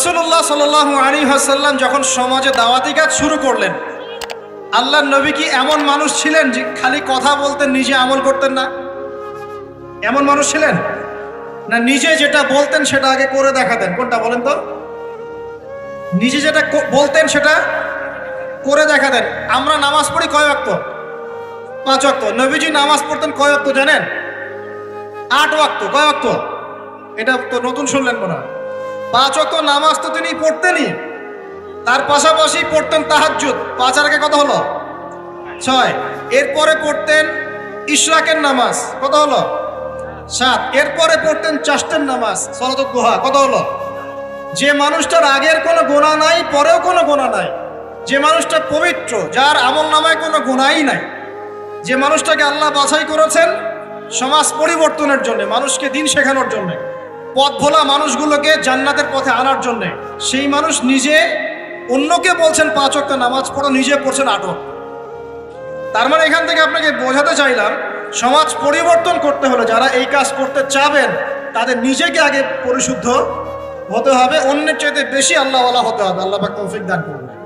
রসুল্লাহ সাল আলী হাসাল্লাম যখন সমাজে দাওয়াতি কাজ শুরু করলেন আল্লাহ নবী কি এমন মানুষ ছিলেন যে খালি কথা বলতেন, নিজে আমল করতেন না? এমন মানুষ ছিলেন? না নিজে যেটা বলতেন সেটা আগে করে দেখাতেন? কোনটা বলেন তো? নিজে যেটা বলতেন সেটা করে দেখাতেন। আমরা নামাজ পড়ি কয় অক্ত পাঁচ অক্ত নবীজি নামাজ পড়তেন কয় অক্ত জানেন? আট ওয়াক্ত। কয় ওয়াক্ত? এটা তো নতুন শুনলেন মনে হয়। পাঁচ ওয়াক্ত নামাজ তো তিনি পড়তেনই। তার পাশাপাশি পড়তেন তাহাজ্জুদ। পাঁচ আর কত হলো? ছয়। এরপরে পড়তেন ইশরাকের নামাজ। কত হলো? সাত। এরপরে পড়তেন চাষ্টের নামাজ। সলাত গুহা কত হলো? যে মানুষটার আগের কোনো গোনা নাই, পরেও কোনো গোনা নাই। যে মানুষটা পবিত্র, যার আমল নামায় কোনো গোনাই নাই। যে মানুষটাকে আল্লাহ বাছাই করেছেন সমাজ পরিবর্তনের জন্য, মানুষকে দিন শেখানোর জন্য। পথ ভোলা মানুষগুলোকে জান্নাতের পথে আনার জন্য। সেই মানুষ নিজে, অন্যকে বলছেন পাঁচ অক্ট নামাজ পড়ো, নিজে পড়ছেন আটক তার মানে এখান থেকে আপনাকে বোঝাতে চাইলাম, সমাজ পরিবর্তন করতে হলে যারা এই কাজ করতে চাবেন, তাদের নিজেকে আগে পরিশুদ্ধ হতে হবে, অন্যের চাইতে বেশি আল্লাহওয়ালা হতে হবে। আল্লাহ তৌফিক দান করুন।